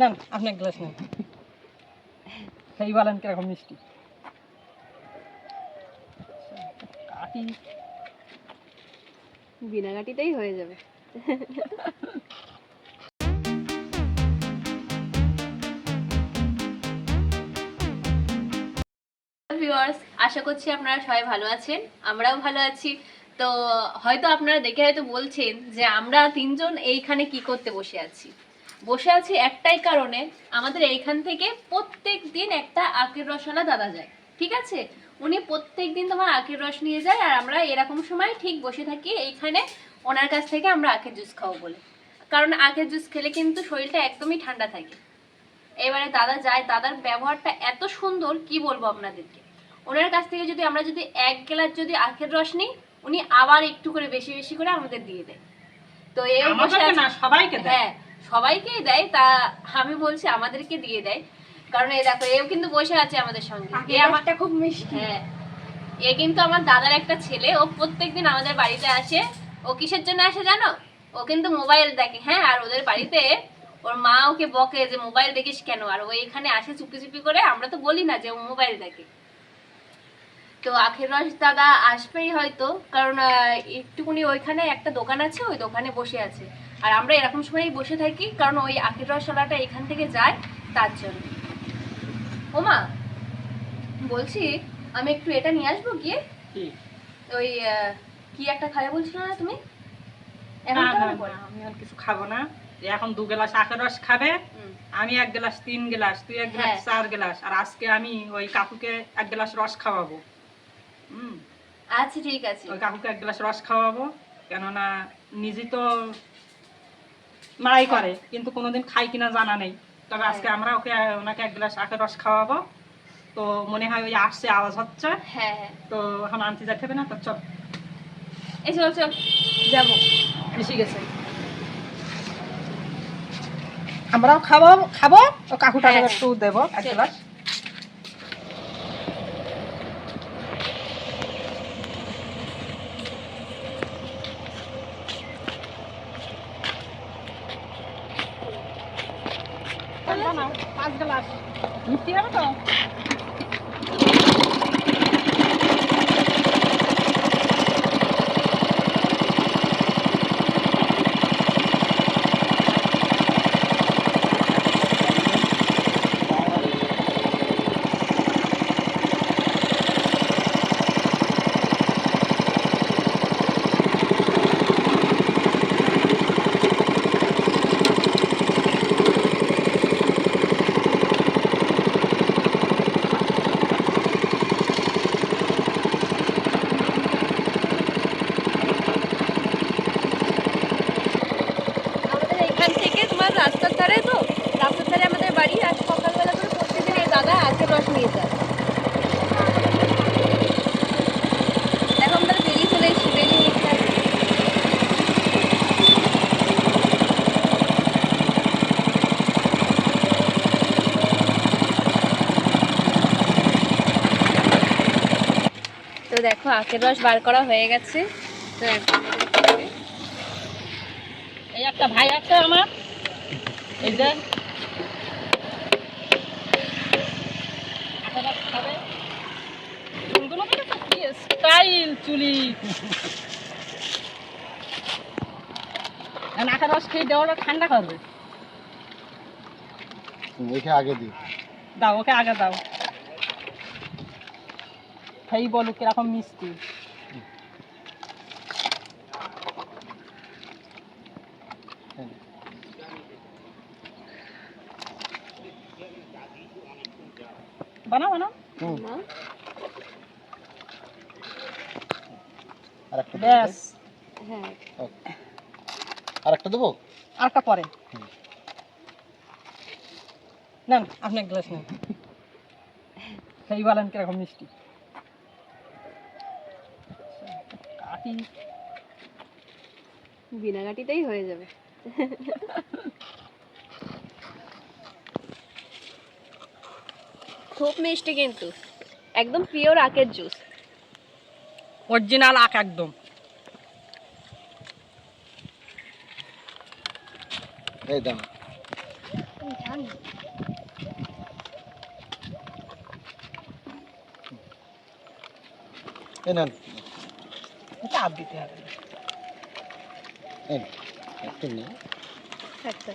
নেন আপনি এক গ্লাস নেন। সেই বলেন কীরকম মিষ্টি। কাটি বিনা কাটিতেই হয়ে যাবে। ভিউয়ার্স আশা করছি আপনারা সবাই ভালো আছেন আমরাও ভালো আছি। তো হয়তো আপনারা দেখে হয়তো বলছেন যে আমরা তিনজন এইখানে কি করতে বসে আছি। বসে আছি একটাই কারণে আমাদের এইখান থেকে প্রত্যেক দিন একটা আখের রসওয়ালা দাদা যায় ঠিক আছে? উনি প্রত্যেক দিন তোমার আখের রস নিয়ে যায় আর আমরা এরকম সময় ঠিক বসে থাকি এইখানে ওনার কাছ থেকে আমরা আখের জুস খাব বলে। কারণ আখের জুস খেলে কিন্তু শরীরটা একদমই ঠান্ডা থাকে। এবারে দাদা যায় দাদার ব্যবহারটা এত সুন্দর কি বলব আপনাদেরকে? ওনার কাছ থেকে যদি আমরা যদি এক গ্লাস যদি আখের রস নিই উনি আবার একটু করে বেশি বেশি করে আমাদের দিয়ে দেয়। তো এ সবাইকে হ্যাঁ সবাইকেই দেয় তা আমি বলছি আমাদেরকে দিয়ে দেয়। কারণ এই দেখো এও কিন্তু বসে আছে আমাদের সঙ্গে। এ আমার খুব মিষ্টি। হ্যাঁ। এ কিন্তু আমার দাদার একটা ছেলে ও প্রত্যেকদিন আমাদের বাড়িতে আসে। ও কিসের জন্য আসে জানো? ও কিন্তু মোবাইল দেখে হ্যাঁ আর ওদের বাড়িতে ওর মা ওকে বকে যে মোবাইল দেখিস কেন? আর ও এখানে আসে চুপি চুপি করে আমরা তো বলি না যে ও মোবাইল দেখে। তো আখের রস দাদা আসবেই হয়তো কারণ একটুকুনি ওইখানে একটা দোকান আছে ওই দোকানে বসে আছে। আর আমরা এরকম সময়ই বসে থাকি কারণ ওই আখের রসওয়ালাটা এখান থেকে যায় তার জন্য। ওমা বলছি আমি একটু এটা নিয়ে আসব গিয়ে? ওই কি একটা খাবে বলছিল না তুমি? আমি আর কিছু খাব না। এখন দু গ্লাস আখের রস খাবে আমি এক গ্লাস তিন গ্লাস তুই এক গ্লাস হ্যাঁ। চার গ্লাস আর আজকে আমি ওই কাকুকে এক গ্লাস রস খাওয়াবো। হুম। আচ্ছা ঠিক আছে। ওই কাকুকে এক গ্লাস রস খাওয়াবো কেননা নিজে তো মারাই করে কিন্তু কোনোদিন খাই কিনা জানা নেই। তবে আজকে হ্যাঁ। আমরা ওকে ওনাকে এক গ্লাস আখের রস খাওয়াবো। তো মনে হয় ওই আসছে আওয়াজ হচ্ছে। হ্যাঁ হ্যাঁ। তো এখন আনতে যাতে হবে না তো চল। এই চল চল। যাব। এসে গেছে। আমরাও খাব খাব। ও কাকুটাকে হ্যাঁ, একটু দেবো এক গ্লাস। পাঁচ গ্লাস মিষ্টি হবে তো আমাদের এখান থেকে তোমার রাস্তার ধারে তো রাস্তার ধারে আমাদের বাড়ি আর সকালবেলা করে প্রত্যেকদিন এই দাদা আখের রস নিয়ে যায় দেখো আমরা বেরিয়ে চলে এসেছি বেরিয়ে নিতে হবে। তো দেখো আখের রস বার করা হয়ে গেছে। তো এই একটা ভাই আছে আমার। এই যে। আটা রস খাবে। চুলগুলো দেখেছ? কি স্টাইল চুলি। আখের রস খেয়ে দেওয়াটা ঠান্ডা করবে। আগে দিই দাও ওকে আগে দাও। সেই বলো কীরকম মিষ্টি? বানাও বানাও। আর একটা ব্যাস। হ্যাঁ। আর একটা দেবো? আরেকটা পরে। হুম। নেন আপনি এক গ্লাস নেন। সেই বলেন কীরকম মিষ্টি। কাটি বিনা কাটিতেই হয়ে যাবে। খুব মিষ্টি কিন্তু। একদম পিওর আখের জুস অরিজিনাল আখ একদম। এই দাও এই নেন। চাপ দিতে হবে না। একটু নেই আচ্ছা